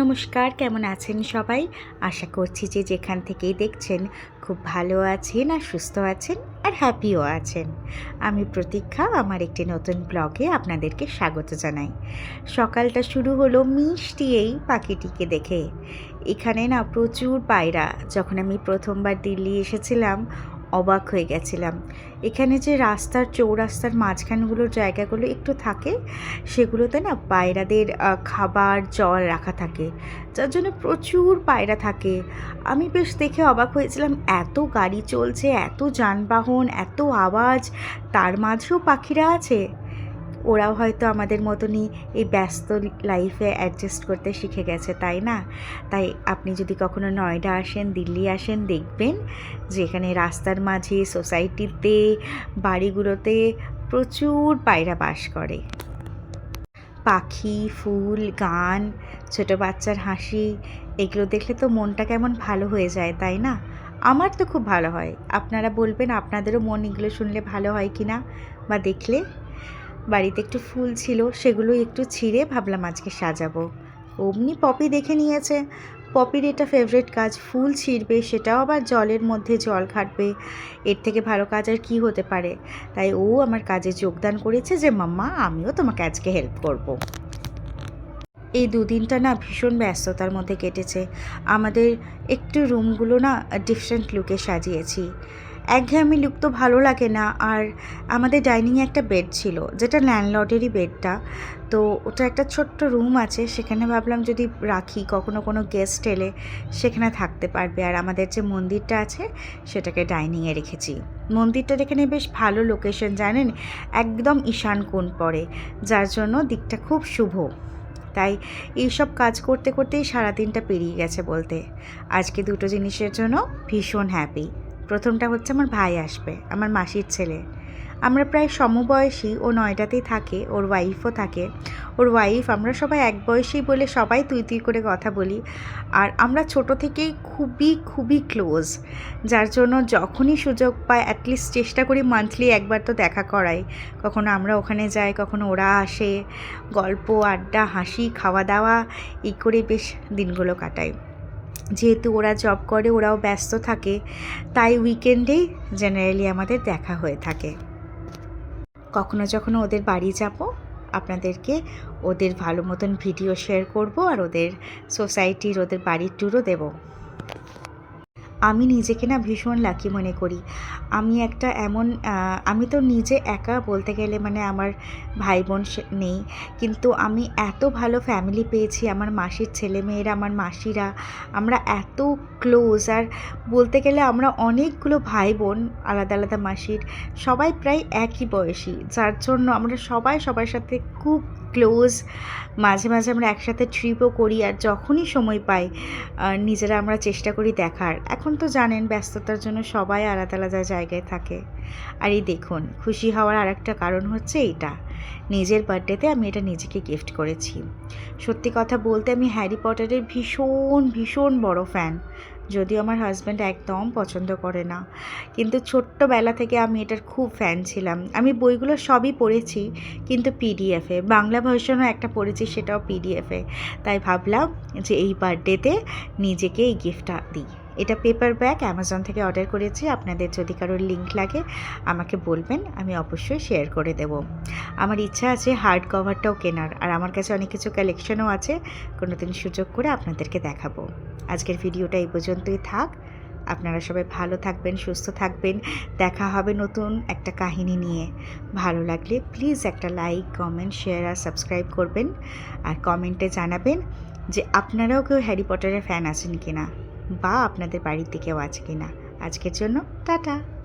নমস্কার, কেমন আছেন সবাই? আশা করছি যে যেখান থেকেই দেখছেন খুব ভালো আছেন আর সুস্থ আছেন আর হ্যাপিও আছেন। আমি প্রতীক্ষা, আমার একটি নতুন ব্লগে আপনাদেরকে স্বাগত জানাই। সকালটা শুরু হলো মিষ্টি এই পাখিটিকে দেখে। এখানে না প্রচুর পায়রা। যখন আমি প্রথমবার দিল্লি এসেছিলাম অবাক হয়ে গেছিলাম। এখানে যে রাস্তার চৌরাস্তার মাঝখানগুলোর জায়গাগুলো একটু থাকে, সেগুলোতে না পায়রাদের খাবার, জল রাখা থাকে। যার জন্য প্রচুর পায়রা থাকে। আমি বেশ দেখে অবাক হয়েছিলাম, এত গাড়ি চলছে, এত যানবাহন, এত আওয়াজ, তার মাঝেও পাখিরা আছে। ওরাও হয়তো আমাদের মতনই এই ব্যস্ত লাইফে অ্যাডজাস্ট করতে শিখে গেছে, তাই না? তাই আপনি যদি কখনো নয়ডা আসেন, দিল্লি আসেন, দেখবেন যে এখানে রাস্তার মাঝে সোসাইটিতে বাড়িগুলোতে প্রচুর পায়রা বাস করে। পাখি, ফুল, গান, ছোট বাচ্চার হাসি, এগুলো দেখলে তো মনটা কেমন ভালো হয়ে যায়, তাই না? আমার তো খুব ভালো হয়। আপনারা বলবেন আপনাদেরও মন এগুলো শুনলে ভালো হয় কি না বা দেখলে? বাড়িতে একটু ফুল ছিল, সেগুলো একটু ছিঁড়ে ভাবলাম আজকে সাজাবো। অমনি পপি দেখে নিয়েছে, পপির এটা ফেভারিট কাজ, ফুল ছিঁড়বে, সেটাও আবার জলের মধ্যে জল ঘাটবে। এর থেকে ভালো কাজ আর কী হতে পারে? তাই ও আমার কাজে যোগদান করেছে যে, মাম্মা, আমিও তোমাকে আজকে হেল্প করব। এই দুদিনটা না ভীষণ ব্যস্ততার মধ্যে কেটেছে। আমাদের একটু রুমগুলো না ডিফারেন্ট লুকে সাজিয়েছি। একঘেয়েমি লুক তো ভালো লাগে না। আর আমাদের ডাইনিংয়ে একটা বেড ছিল, যেটা ল্যান্ডলর্ডেরই বেডটা। তো ওটা একটা ছোট্ট রুম আছে, সেখানে ভাবলাম যদি রাখি, কখনো কোনো গেস্ট এলে সেখানে থাকতে পারবে। আর আমাদের যে মন্দিরটা আছে, সেটাকে ডাইনিংয়ে রেখেছি। মন্দিরটার এখানে বেশ ভালো লোকেশন, জানেন? একদম ঈশান কোণ পড়ে, যার জন্য দিকটা খুব শুভ। তাই এইসব কাজ করতে করতেই সারাদিনটা পেরিয়ে গেছে বলতে। আজকে দুটো জিনিসের জন্য ভীষণ হ্যাপি প্রথমটা হচ্ছে আমার ভাই আসবে, আমার মাসির ছেলে। আমরা প্রায় সমবয়সী, ও নয়টাতেই থাকে, ওর ওয়াইফও থাকে। ওর ওয়াইফ আমরা সবাই এক বয়সী বলে সবাই তুই তুই করে কথা বলি। আর আমরা ছোট থেকেই খুবই খুবই ক্লোজ যার জন্য যখনই সুযোগ পায় অ্যাটলিস্ট চেষ্টা করি মান্থলি একবার তো দেখা করাই। কখনো আমরা ওখানে যাই, কখনো ওরা আসে, গল্প, আড্ডা, হাসি খাওয়া দাওয়া এই করে বেশ দিনগুলো কাটাই। যেহেতু ওরা জব করে, ওরাও ব্যস্ত থাকে, তাই উইকেন্ডেই জেনারেলি আমাদের দেখা হয়ে থাকে। কখনো যখন ওদের বাড়ি যাব, আপনাদেরকে ওদের ভালো মতন ভিডিও শেয়ার করব আর ওদের সোসাইটির ওদের বাড়ির ট্যুরও দেব। আমি নিজেকে না ভীষণ লাকি মনে করি। আমি একটা এমন আমি তো নিজে একা বলতে গেলে মানে আমার ভাই বোন নেই। কিন্তু আমি এত ভালো ফ্যামিলি পেয়েছি, আমার মাসির ছেলেমেয়েরা, আমার মাসিরা, আমরা এত ক্লোজ আর বলতে গেলে আমরা অনেকগুলো ভাই বোন আলাদা আলাদা মাসির, সবাই প্রায় একই বয়সী। যার জন্য আমরা সবাই সবার সাথে খুব ক্লোজ, মাঝে মাঝে আমরা একসাথে ট্রিপও করি আর যখনই সময় পাই নিজেরা আমরা চেষ্টা করি দেখার। এখন তো জানেন ব্যস্ততার জন্য সবাই আলাদা আলাদা জায়গায় থাকে। আর এই দেখুন, খুশি হওয়ার আর একটা কারণ হচ্ছে এইটা। নিজের বার্থডেতে আমি এটা নিজেকে গিফট করেছি। সত্যি কথা বলতে আমি হ্যারি পটারের ভীষণ ভীষণ বড় ফ্যান যদিও আমার হাজব্যান্ড একদম পছন্দ করে না। কিন্তু ছোট্টবেলা থেকে আমি এটার খুব ফ্যান ছিলাম। আমি বইগুলো সবই পড়েছি, কিন্তু পিডিএফে বাংলা ভার্সনও একটা পড়েছি সেটাও পিডিএফে তাই ভাবলাম যে এই বার্থডেতে নিজেকে এই গিফটটা দিই। এটা পেপার ব্যাগ অ্যামাজন থেকে অর্ডার করেছি। আপনাদের যদি কারোর লিঙ্ক লাগে, আমাকে বলবেন, আমি অবশ্যই শেয়ার করে দেব। আমার ইচ্ছা আছে হার্ড কভারটাও কেনার, আর আমার কাছে অনেক কিছু কালেকশনও আছে। কোনো দিন সুযোগ করে আপনাদেরকে দেখাবো। আজকের ভিডিওটা এই পর্যন্তই থাক। আপনারা সবাই ভালো থাকবেন, সুস্থ থাকবেন। দেখা হবে নতুন একটা কাহিনী নিয়ে। ভালো লাগলে প্লিজ একটা লাইক কমেন্ট শেয়ার আর সাবস্ক্রাইব করবেন। আর কমেন্টে জানাবেন যে আপনারাও কেউ হ্যারি পটারের ফ্যান আছেন কিনা। বা আপনাদের বাড়িতে কেউ আছে কিনা। আজকের জন্য টাটা।